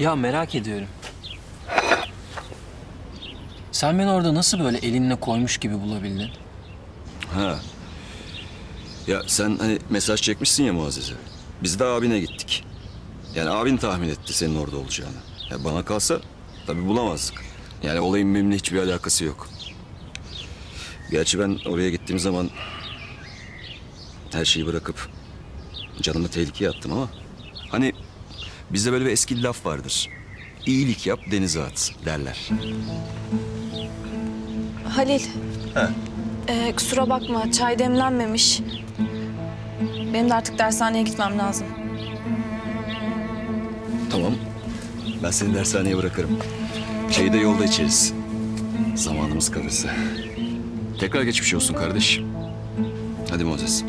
Ya merak ediyorum. Sen beni orada nasıl böyle elinle koymuş gibi bulabildin? Ha. Ya sen hani mesaj çekmişsin ya Muazzez'e. Biz de abine gittik. Yani abin tahmin etti senin orada olacağını. Ya bana kalsa tabii bulamazdık. Yani olayın benimle hiçbir alakası yok. Gerçi ben oraya gittiğim zaman her şeyi bırakıp canımı tehlikeye attım ama hani bizde böyle bir eski laf vardır. İyilik yap denize at derler. Halil. Ee, kusura bakma çay demlenmemiş. Benim de artık dershaneye gitmem lazım. Tamam. Ben seni dershaneye bırakırım. Çayı da yolda içeriz. Zamanımız kalırsa. Tekrar geçmiş olsun kardeş. Hadi Moses.